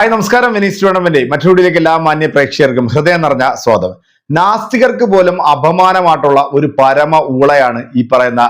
Hi നമസ്കാരം. Vinees tournament മറ്റൊരുടിയിലേക്ക് എല്ലാ മാന്യ പ്രേക്ഷകർക്കും ഹൃദയം നിറഞ്ഞ സ്വാഗതം. നാസ്തികർക്ക് പോലും അപമാനമായിട്ടുള്ള ഒരു പരമ ഊളയാണ് ഈ പറയുന്ന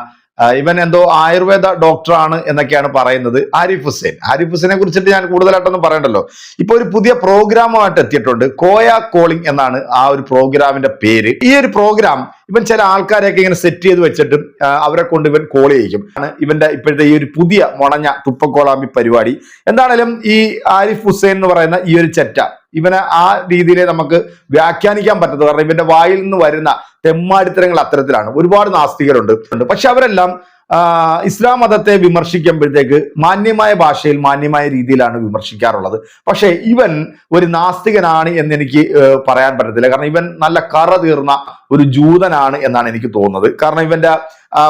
ഇവൻ എന്തോ ആയുർവേദ ഡോക്ടറാണ് എന്നൊക്കെയാണ് പറയുന്നത് ആരിഫ് ഹുസൈൻ. ആരിഫ് ഹുസൈനെ കുറിച്ചിട്ട് ഞാൻ കൂടുതലായിട്ടൊന്നും പറയണ്ടല്ലോ. ഇപ്പൊ ഒരു പുതിയ പ്രോഗ്രാമുമായിട്ട് എത്തിയിട്ടുണ്ട്. കോയ കോളിംഗ് എന്നാണ് ആ ഒരു പ്രോഗ്രാമിന്റെ പേര്. ഈ ഒരു പ്രോഗ്രാം ഇവൻ ചില ആൾക്കാരെയൊക്കെ ഇങ്ങനെ സെറ്റ് ചെയ്ത് വെച്ചിട്ടും അവരെ കൊണ്ട് ഇവൻ കോൾ ചെയ്യിക്കും. ഇവന്റെ ഇപ്പോഴത്തെ ഈ ഒരു പുതിയ മുണഞ്ഞ തുപ്പക്കോളാമ്പി പരിപാടി. എന്താണേലും ഈ ആരിഫ് ഹുസൈൻ എന്ന് പറയുന്ന ഈ ഒരു ചെറ്റ ഇവനെ ആ രീതിയിലെ നമുക്ക് വ്യാഖ്യാനിക്കാൻ പറ്റത്തു കാരണം ഇവന്റെ വായിൽ നിന്ന് വരുന്ന തെമ്മാടിത്തരങ്ങൾ അത്തരത്തിലാണ്. ഒരുപാട് നാസ്തികരുണ്ട്. പക്ഷെ അവരെല്ലാം ഇസ്ലാം മതത്തെ വിമർശിക്കുമ്പോഴത്തേക്ക് മാന്യമായ ഭാഷയിൽ മാന്യമായ രീതിയിലാണ് വിമർശിക്കാറുള്ളത്. പക്ഷേ ഇവൻ ഒരു നാസ്തികനാണ് എന്ന് എനിക്ക് പറയാൻ പറ്റത്തില്ല. കാരണം ഇവൻ നല്ല കറ തീർന്ന ഒരു ജൂതനാണ് എന്നാണ് എനിക്ക് തോന്നുന്നത്. കാരണം ഇവന്റെ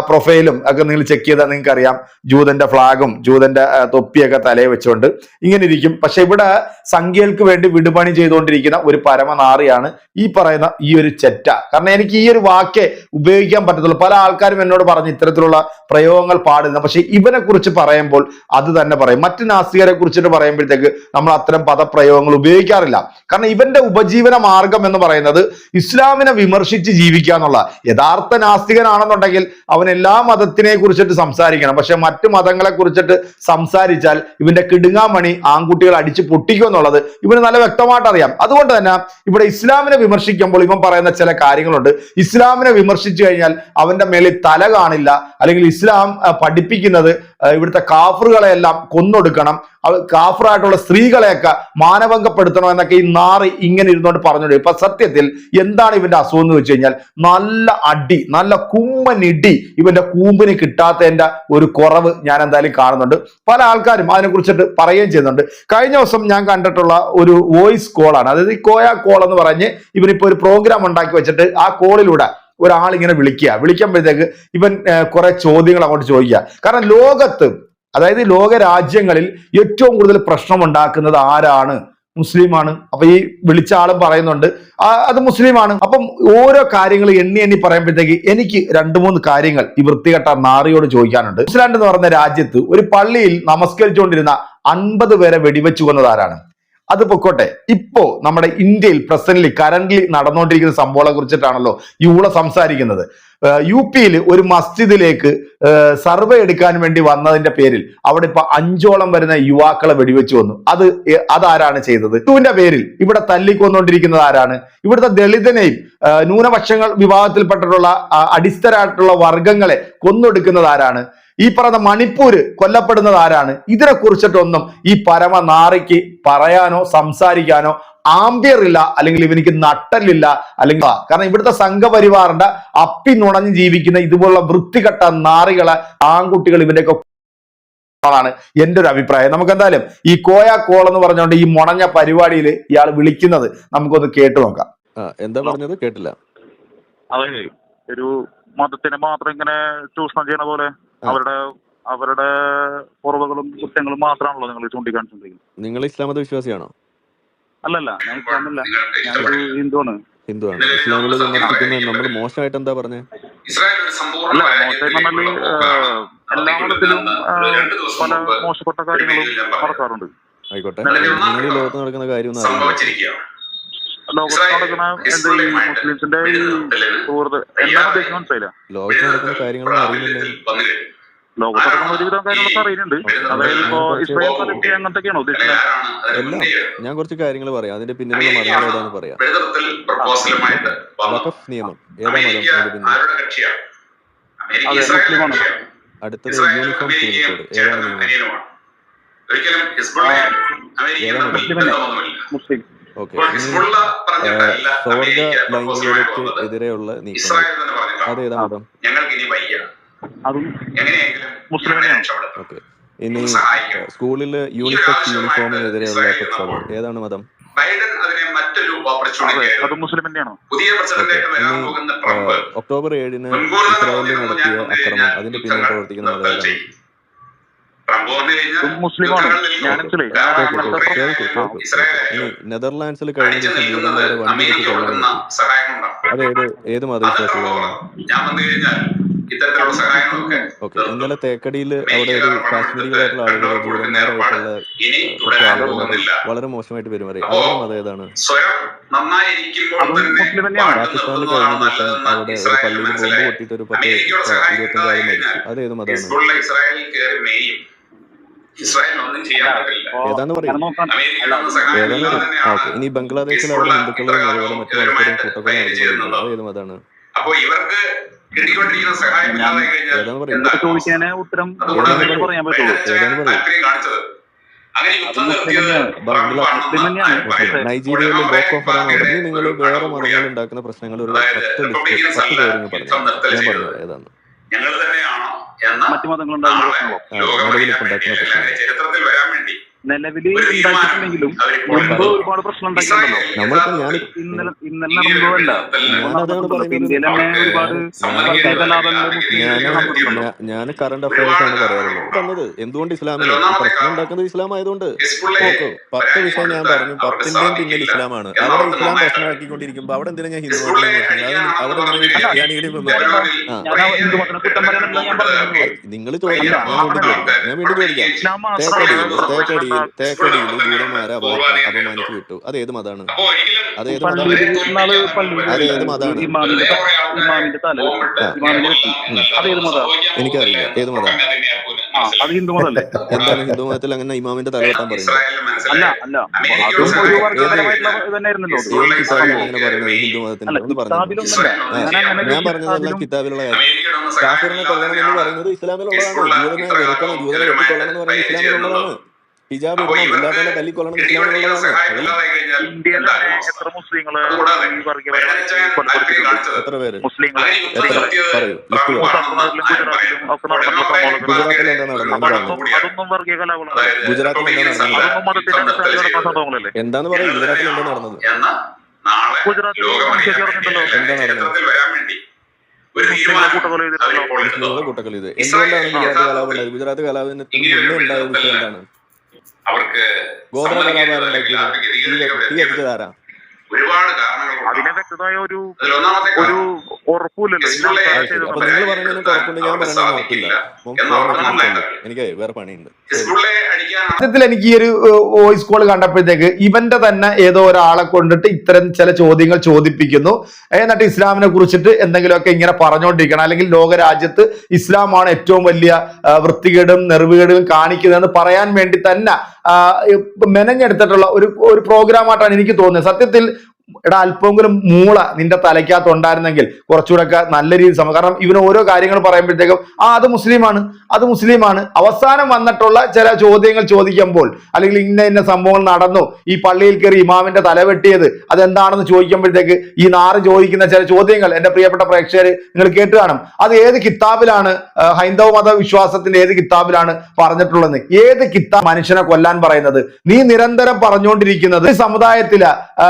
പ്രൊഫൈലും ഒക്കെ നിങ്ങൾ ചെക്ക് ചെയ്താൽ നിങ്ങൾക്ക് അറിയാം ജൂതന്റെ ഫ്ലാഗും ജൂതന്റെ തൊപ്പിയൊക്കെ തലയിൽ വെച്ചുകൊണ്ട് ഇങ്ങനെ ഇരിക്കും. പക്ഷെ ഇവിടെ സംഖ്യകൾക്ക് വേണ്ടി വിടുപണി ചെയ്തുകൊണ്ടിരിക്കുന്ന ഒരു പരമനാറിയാണ് ഈ പറയുന്ന ഈ ഒരു ചെറ്റ. കാരണം എനിക്ക് ഈ ഒരു വാക്കേ ഉപയോഗിക്കാൻ പറ്റത്തുള്ളൂ. പല ആൾക്കാരും എന്നോട് പറഞ്ഞു ഇത്തരത്തിലുള്ള പ്രയോഗങ്ങൾ പാടുന്ന പക്ഷെ ഇവനെ കുറിച്ച് പറയുമ്പോൾ അത് തന്നെ പറയും. മറ്റു നാസ്തികരെ കുറിച്ചിട്ട് പറയുമ്പോഴത്തേക്ക് നമ്മൾ അത്തരം പദപ്രയോഗങ്ങൾ ഉപയോഗിക്കാറില്ല. കാരണം ഇവന്റെ ഉപജീവന മാർഗം എന്ന് പറയുന്നത് ഇസ്ലാമിനെ വിമർശിച്ച് ജീവിക്കുക എന്നുള്ള യഥാർത്ഥ നാസ്തികനാണെന്നുണ്ടെങ്കിൽ അവൻ എല്ലാ മതത്തിനെ കുറിച്ചിട്ട് സംസാരിക്കണം. പക്ഷെ മറ്റു മതങ്ങളെ കുറിച്ചിട്ട് സംസാരിച്ചാൽ ഇവന്റെ കിടുങ്ങാമണി ആൺകുട്ടികൾ അടിച്ച് പൊട്ടിക്കും എന്നുള്ളത് ഇവന് നല്ല വ്യക്തമായിട്ട് അറിയാം. അതുകൊണ്ട് തന്നെ ഇവിടെ ഇസ്ലാമിനെ വിമർശിക്കുമ്പോൾ ഇവൻ പറയുന്ന ചില കാര്യങ്ങളുണ്ട്. ഇസ്ലാമിനെ വിമർശിച്ചു കഴിഞ്ഞാൽ അവന്റെ മേലിൽ തല കാണില്ല. അല്ലെങ്കിൽ ഇസ്ലാം പഠിപ്പിക്കുന്നത് ഇവിടുത്തെ കാഫറുകളെല്ലാം കൊന്നൊടുക്കണം. കാഫറായിട്ടുള്ള സ്ത്രീകളെയൊക്കെ മാനഭംഗപ്പെടുത്തണം എന്നൊക്കെ ഈ നാറി ഇങ്ങനെ ഇരുന്നുകൊണ്ട് പറഞ്ഞോളൂ ഇപ്പൊ സത്യത്തിൽ എന്താണ് ഇവന്റെ അസുഖം എന്ന് വെച്ച് കഴിഞ്ഞാൽ നല്ല അടി നല്ല കുമ്മനിടി ഇവന്റെ കൂമ്പിന് കിട്ടാത്തതിന്റെ ഒരു കുറവ് ഞാൻ എന്തായാലും കാണുന്നുണ്ട്. പല ആൾക്കാരും അതിനെ കുറിച്ചിട്ട് പറയുകയും ചെയ്യുന്നുണ്ട്. കഴിഞ്ഞ ദിവസം ഞാൻ കണ്ടിട്ടുള്ള ഒരു വോയിസ് കോളാണ് അതായത് ഈ കോയ കോൾ എന്ന് പറഞ്ഞ് ഇവനിപ്പോ ഒരു പ്രോഗ്രാം ഉണ്ടാക്കി വെച്ചിട്ട് ആ കോളിലൂടെ ഒരാൾ ഇങ്ങനെ വിളിക്കുക. വിളിക്കുമ്പോഴത്തേക്ക് ഇവൻ കുറെ ചോദ്യങ്ങൾ അങ്ങോട്ട് ചോദിക്കുക. കാരണം ലോകത്ത് അതായത് ലോക രാജ്യങ്ങളിൽ ഏറ്റവും കൂടുതൽ പ്രശ്നമുണ്ടാക്കുന്നത് ആരാണ്? മുസ്ലിമാണ്. അപ്പൊ ഈ വിളിച്ച ആളും പറയുന്നുണ്ട് അത് മുസ്ലിമാണ്. അപ്പം ഓരോ കാര്യങ്ങൾ എണ്ണി എണ്ണി പറയുമ്പോഴത്തേക്ക് എനിക്ക് രണ്ട് മൂന്ന് കാര്യങ്ങൾ ഈ വൃത്തികെട്ട നാറിയോട് ചോദിക്കാനുണ്ട്. ന്യൂസിലാൻഡ് എന്ന് പറയുന്ന രാജ്യത്ത് ഒരു പള്ളിയിൽ നമസ്കരിച്ചുകൊണ്ടിരുന്ന അൻപത് പേരെ വെടിവെച്ചു കൊന്നത് ആരാണ്? അത് പൊക്കോട്ടെ. ഇപ്പോ നമ്മുടെ ഇന്ത്യയിൽ പ്രസന്റ്ലി കറന്റ്ലി നടന്നുകൊണ്ടിരിക്കുന്ന സംഭവങ്ങളെ കുറിച്ചിട്ടാണല്ലോ ഇവിടെ സംസാരിക്കുന്നത്. യു പിയിൽ ഒരു മസ്ജിദിലേക്ക് സർവേ എടുക്കാൻ വേണ്ടി വന്നതിന്റെ പേരിൽ അവിടെ ഇപ്പൊ അഞ്ചോളം വരുന്ന യുവാക്കളെ വെടിവെച്ചു വന്നു. അത് അതാരാണ് ചെയ്തത്? ഹിന്ദുവിന്റെ പേരിൽ ഇവിടെ തല്ലിക്കൊന്നുകൊണ്ടിരിക്കുന്നത് ആരാണ്? ഇവിടുത്തെ ദളിതനെയും ന്യൂനപക്ഷങ്ങൾ വിഭാഗത്തിൽപ്പെട്ടിട്ടുള്ള അടിസ്ഥരായിട്ടുള്ള വർഗങ്ങളെ കൊന്നൊടുക്കുന്നത് ആരാണ്? ഈ പറയുന്ന മണിപ്പൂര് കൊല്ലപ്പെടുന്നത് ആരാണ്? ഇതിനെ കുറിച്ചിട്ടൊന്നും ഈ പരമ നാറിക്ക് പറയാനോ സംസാരിക്കാനോ ആംബിയർ ഇല്ല അല്ലെങ്കിൽ ഇവനിക്ക് നട്ടലില്ല അല്ലെങ്കിൽ കാരണം ഇവിടുത്തെ സംഘപരിവാറിന്റെ അപ്പി നുണഞ്ഞ് ജീവിക്കുന്ന ഇതുപോലുള്ള വൃത്തികെട്ട നാറികളെ ആൺകുട്ടികൾ ഇവന്റെയൊക്കെ ാണ് എന്റെ ഒരു അഭിപ്രായം. നമുക്ക് എന്തായാലും ഈ കോയ കോൾ എന്ന് പറഞ്ഞുകൊണ്ട് ഈ മുണഞ്ഞ പരിപാടിയിൽ ഇയാൾ വിളിക്കുന്നത് നമുക്കൊന്ന് കേട്ടു നോക്കാം. എന്താ പറഞ്ഞത്? കേട്ടില്ല. അതെ ഒരു മതത്തിനെ മാത്രം ഇങ്ങനെ ചൂഷണം ചെയ്യണ പോലെ അവരുടെ അവരുടെ കുറവുകളും കുറ്റങ്ങളും മാത്രമാണല്ലോ നിങ്ങൾ ചൂണ്ടിക്കാണിച്ചുകൊണ്ടിരിക്കുന്നത് നിങ്ങൾ ഇസ്ലാമത വിശ്വാസിയാണോ? അല്ലല്ല ഞാൻ ഇസ്ലാമല്ല. ഞാനൊരു ഹിന്ദുവാണ്. ഹിന്ദുവാണ്. ഇസ്ലാമിൽ വിമർശിക്കുന്നത് നമ്മൾ മോശമായിട്ട് എന്താ പറഞ്ഞത് ഇസ്രായേൽ ഒരു സമ്പൂർണ അല്ല പരാജയത്തെ മോശം പറഞ്ഞാൽ നോക്കുകയാണ്. എല്ലാ മതത്തിലും പല മോശപ്പെട്ട കാര്യങ്ങളും നടക്കാറുണ്ട്. ആയിക്കോട്ടെ. നിങ്ങൾ ലോകത്ത് നടക്കുന്ന കാര്യം ലോകത്ത് നടക്കുന്ന എന്ത് ഈ മുസ്ലിംസിന്റെ ഈ സുഹൃത്ത് എന്താണ് ഉദ്ദേശിക്കുന്നത് മനസ്സിലായില്ല. ലോകത്ത് നടക്കുന്ന കാര്യങ്ങളൊന്നും അറിയുന്നില്ല വന്നു കഴിഞ്ഞു. ലോകത്ത് നടക്കുന്ന ഒരുവിധം കാര്യങ്ങളൊക്കെ അറിയുന്നുണ്ട്. അതായത് ഇപ്പോ ഇസ്രായേൽ പലസ്തീൻ അങ്ങനത്തെയൊക്കെയാണോ ഉദ്ദേശിക്കുന്നത് എല്ലാം. ഞാൻ കുറച്ച് കാര്യങ്ങൾ പറയാം. അതിന്റെ പിന്നിലുള്ള മതങ്ങൾ ഏതാണെന്ന് പറയാം. വഖഫ് നിയമം. ഏതാ മതം അതെ, മുസ്ലിമാണ്. അടുത്തത് യൂണിഫോം സിവിൽ കോഡ് ഏതാണ് നിയമം? ഏതാണ് ബന്ധമൊന്നുമില്ല. മുസ്ലിം. ഓക്കെ ലൈംഗികതയ്ക്ക് എതിരെയുള്ള നീക്കം ഇസ്രായേൽ തന്നെ പറഞ്ഞിട്ടാണ്. അത് ഏതാ മതം ഓക്കെ. ഇനി. സ്കൂളിൽ യൂണിസെക്സ് യൂണിഫോമിനെതിരെയുള്ള പ്രക്ഷോഭം. ഏതാണ് മതം? ബൈഡൻ അതിനെ മറ്റൊരു അതെ ഓപ്പർച്യൂണിറ്റി അത് മുസ്ലിം പുതിയ പ്രസിഡന്റായിട്ട് വരാൻ ഇനി ട്രംപ്. ഒക്ടോബർ ഏഴിന് ഇസ്രായേലിൽ നടത്തിയ അക്രമം അതിന്റെ പിന്നിൽ പ്രവർത്തിക്കുന്ന മതം നെതർലാൻഡ്സിൽ കഴിഞ്ഞ അത് ഏത് ഏത് ഓക്കെ. ഇന്നലെ തേക്കടിയിൽ അവിടെ ഒരു കാശ്മീരികളായിട്ടുള്ള ആളുകൾ ജൂതന്മാരായിട്ടുള്ള വളരെ മോശമായിട്ട് പെരുമാറി. മതം ഏതാണ്? പാകിസ്ഥാനിൽ കഴിഞ്ഞ ദിവസം അവിടെ ഒരു പള്ളിയിൽ ബോംബ് പൊട്ടിയിട്ട് ഒരു പത്ത് അമേരിക്കയുടെ പ- സഹായം ഇരുപത്തഞ്ച് ആൾ മരിച്ചു. ഉണ്ടായി അത് ഏത് മതമാണ്? ഏതാന്ന് പറയൂ. ഇനി ബംഗ്ലാദേശിൽ അവിടെ ഹിന്ദുക്കളും അതുപോലെ മറ്റു മനുഷ്യരും കൂട്ടക്കൊല നടന്നുകൊണ്ടിരിക്കുന്നത് അത് ഏത് മതമാണ് അപ്പൊ ഇവർക്ക് കിട്ടിക്കൊണ്ടിരിക്കുന്ന സഹായം ചോദിക്കാന് ഉത്തരം പറയാൻ പറ്റുള്ളൂ. ഒടുവിൽ ബോക്കോ ഹറാം പാർട്ടിയുടെ അവിടെ നിങ്ങൾ വേറെ മതങ്ങൾ. ഉണ്ടാക്കുന്ന പ്രശ്നങ്ങൾ ഒരു പത്ത് ലിസ്റ്റ് പത്ത് അല്ല പറഞ്ഞു. ഞാൻ പറഞ്ഞു ഏതാണ് ഞങ്ങൾ തന്നെയാണോ എന്ന മറ്റു മതങ്ങളുണ്ടാകുന്ന ചരിത്രത്തിൽ വരാൻ നിലവിൽ ഉണ്ടാക്കിയിട്ടുണ്ടെങ്കിലും ഒരുപാട് പ്രശ്നം ഉണ്ടാക്കിയിട്ടുണ്ടല്ലോ ഇസ്രായേൽ നമ്മളിപ്പോ ഞാൻ ഇന്നലെ ഇന്നലെ നടന്നതല്ല. ഞാനതാണ് ഇന്ത്യയിൽ തന്നെ ഒരുപാട് ഞാൻ കറണ്ട് അഫയേഴ്സ് ആണ് പറയാറുള്ളത്. തന്നത് എന്തുകൊണ്ട് ഇസ്ലാമിന് പ്രശ്നം ഉണ്ടാക്കുന്നത് ഇസ്ലാം ആയതുകൊണ്ട് പത്ത് വിഷയം ഞാൻ പറഞ്ഞു. പത്തിന്റെയും പിന്നിൽ ഇസ്ലാമാണ്. അവിടെ ഇസ്ലാം പ്രശ്നമാക്കിക്കൊണ്ടിരിക്കുമ്പോ അവിടെ എന്തിനാ ഞാൻ ഹിന്ദു അവിടെ ക്രിസ്ത്യാനികളെയും നിങ്ങൾ ചോദിക്കാം. ഞാൻ വീണ്ടും ചോദിക്കാം. തേക്കടി തേക്കടിയിൽ ജൂതന്മാരെ അപ- അപമാനിച്ചു വിട്ടു. അത് ഏത് ഒരിക്കലും അത് ഏത് പള്ളിയിൽ അത് ഏത് മതമാണ്? ഇമാമിന്റെ ത- ഇമാമിന്റെ തല ആ. ഇമാമിന്റെ വെട്ടി അത് ഏത് മതമാണ് എനിക്കറിയില്ല. ഏത് മതം ആ അത് ഹിന്ദു മതല്ലേ? എന്താണ് ഹിന്ദു മതത്തിൽ അങ്ങനെ ഇമാമിന്റെ തലവെട്ടാൻ പറയുന്നത്? അല്ല അല്ല. അതും ഒരു വർഗപരമായിട്ടുള്ള ഇത് തന്നെയായിരുന്നല്ലോ അത്. ഏത് കിതാബിൽ അങ്ങനെ പറയുന്നത് ഹിന്ദു മതത്തിന്റെ അല്ല ഒന്ന് പറഞ്ഞു ഞാൻ അങ്ങനെ ഞാൻ പറഞ്ഞതെല്ലാം കിതാബിലുള്ള കാര്യം? കാഫിറിനെ കൊല്ലണം എന്ന് പറയുന്നത് ഇസ്ലാമിലുള്ളതാണ്. ജൂതനെ വെറുക്കണം ജൂതനെ വെട്ടിക്കൊള്ളണം എന്ന് പറയുന്നത് ഇസ്ലാമിലുള്ളതാണ്. ഹിജാബ് തല്ലിക്കൊള്ളണം എത്ര മുസ്ലിങ്ങൾ എത്ര പേര് മുസ്ലിങ്ങൾ ഗുജറാത്തിൽ എന്താ എന്താണ് അതൊന്നും അതൊന്നും വർഗീയ കലാപങ്ങളല്ല. ഗുജറാത്തിൽ എന്താ നടന്നത്? അതൊന്നും മതത്തിന്റെ അടിസ്ഥാനത്തിൽ നടക്കുന്ന സംഭവങ്ങളല്ലേ? എന്താന്ന് പറയും. ഗുജറാത്തിൽ എന്താ നടന്നത്? ഗുജറാത്തിൽ കൂട്ടക്കൊല ചെയ്തിട്ടുണ്ടല്ലോ എടുത്തു. എന്തുകൊണ്ടാണ് ഗുജറാത്ത് കലാപം ഗുജറാത്ത് കലാപത്തിന് മുന്നേ ഉണ്ടായ വിഷയം എന്താണ് അവർക്ക് ഒരുപാട് അതിനെ വ്യക്തമായ ഒരു ഒരു ഉറപ്പില്ലല്ലോ നിങ്ങൾ പറയുന്നതിന് ഞാൻ പറയുന്നത്. എനിക്ക് വേറെ പണിയുണ്ട്. സത്യത്തിൽ എനിക്ക് ഈ ഒരു വോയിസ് കോൾ കണ്ടപ്പോഴത്തേക്ക് ഇവന്റെ തന്നെ ഏതോ ഒരാളെ കൊണ്ടിട്ട് ഇത്തരം ചില ചോദ്യങ്ങൾ ചോദിപ്പിക്കുന്നു. എന്നിട്ട് ഇസ്ലാമിനെ കുറിച്ചിട്ട് എന്തെങ്കിലുമൊക്കെ ഇങ്ങനെ പറഞ്ഞുകൊണ്ടിരിക്കണം അല്ലെങ്കിൽ ലോകരാജ്യത്ത് ഇസ്ലാമാണ് ഏറ്റവും വലിയ വൃത്തികേടും നെറിവുകേടും കാണിക്കുന്നതെന്ന് പറയാൻ വേണ്ടി തന്നെ മെനഞ്ഞെടുത്തിട്ടുള്ള ഒരു ഒരു പ്രോഗ്രാമായിട്ടാണ് എനിക്ക് തോന്നുന്നത് സത്യത്തിൽ എടാ അല്പമെങ്കിലും മൂള നിന്റെ തലയ്ക്കകത്ത് ഉണ്ടായിരുന്നെങ്കിൽ കുറച്ചുകൂടെ നല്ല രീതിയിൽ സമ കാരണം ഇവന് ഓരോ കാര്യങ്ങൾ പറയുമ്പോഴത്തേക്കും ആ അത് മുസ്ലിമാണ് അത് മുസ്ലിമാണ്. അവസാനം വന്നിട്ടുള്ള ചില ചോദ്യങ്ങൾ ചോദിക്കുമ്പോൾ അല്ലെങ്കിൽ ഇന്ന ഇന്ന സംഭവങ്ങൾ നടന്നു ഈ പള്ളിയിൽ കയറി ഇമാമിന്റെ തല വെട്ടിയത് അതെന്താണെന്ന് ചോദിക്കുമ്പോഴത്തേക്ക് ഈ നാറ് ചോദിക്കുന്ന ചില ചോദ്യങ്ങൾ എന്റെ പ്രിയപ്പെട്ട പ്രേക്ഷകര് നിങ്ങൾ കേട്ട് കാണും. അത് ഏത് കിതാബിലാണ് ഹൈന്ദവ മത വിശ്വാസത്തിന്റെ ഏത് കിതാബിലാണ് പറഞ്ഞിട്ടുള്ളത്? ഏത് കിതാബ് മനുഷ്യനെ കൊല്ലാൻ പറയുന്നത്? നീ നിരന്തരം പറഞ്ഞുകൊണ്ടിരിക്കുന്നത് സമുദായത്തിലെ ആ,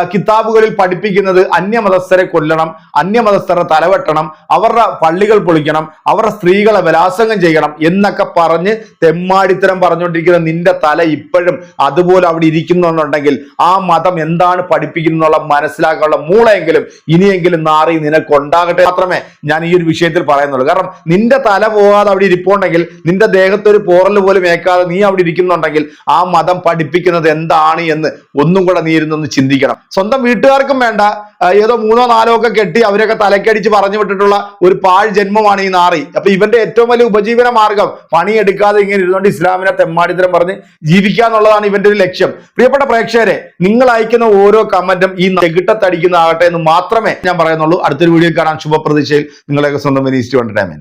പഠിപ്പിക്കുന്നത് അന്യമതസ്ഥരെ കൊല്ലണം അന്യമതസ്ഥരെ തലവെട്ടണം അവരുടെ പള്ളികൾ പൊളിക്കണം അവരുടെ സ്ത്രീകളെ ബലാത്സംഗം ചെയ്യണം എന്നൊക്കെ പറഞ്ഞ് തെമ്മാടിത്തരം പറഞ്ഞുകൊണ്ടിരിക്കുന്ന നിന്റെ തല ഇപ്പോഴും അതുപോലെ അവിടെ ഇരിക്കുന്നുണ്ടെങ്കിൽ ആ മതം എന്താണ് പഠിപ്പിക്കുന്നുള്ള മനസ്സിലാക്കാനുള്ള മൂളയെങ്കിലും ഇനിയെങ്കിലും നാറി നിനക്ക് ഉണ്ടാകട്ടെ മാത്രമേ ഞാൻ ഈ ഒരു വിഷയത്തിൽ പറയുന്നുള്ളൂ. കാരണം നിന്റെ തല പോകാതെ അവിടെ ഇരിപ്പുണ്ടെങ്കിൽ നിന്റെ ദേഹത്ത് ഒരു പോറൽ പോലും ഏക്കാതെ നീ അവിടെ ഇരിക്കുന്നുണ്ടെങ്കിൽ ആ മതം പഠിപ്പിക്കുന്നത് എന്താണ് എന്ന് ഒന്നും കൂടെ നീ ഇരുന്നൊന്ന് ചിന്തിക്കണം. സ്വന്തം വീട്ടുകാർക്കും വേണ്ട. ഏതോ മൂന്നോ നാലോ ഒക്കെ കെട്ടി അവരൊക്കെ തലക്കടിച്ച് പറഞ്ഞു വിട്ടിട്ടുള്ള ഒരു പാഴ് ജന്മമാണ് ഈ നാറി. അപ്പൊ ഇവന്റെ ഏറ്റവും വലിയ ഉപജീവന മാർഗം പണിയെടുക്കാതെ ഇങ്ങനെ ഇരുന്നുകൊണ്ട് ഇസ്ലാമിനെ തെമ്മാടിത്തരം പറഞ്ഞ് ജീവിക്കുക എന്നുള്ളതാണ് ഇവന്റെ ഒരു ലക്ഷ്യം. പ്രിയപ്പെട്ട പ്രേക്ഷകരെ നിങ്ങൾ അയക്കുന്ന ഓരോ കമന്റും ഈ ചെകിട്ടത്തടിക്കുന്നതാകട്ടെ എന്ന് മാത്രമേ ഞാൻ പറയുന്നുള്ളൂ. അടുത്തൊരു വീഡിയോ കാണാൻ ശുഭപ്രതീക്ഷയിൽ നിങ്ങളെയൊക്കെ സ്വന്തം വിനീസ്റ്റ് എന്റർടൈൻമെന്റ്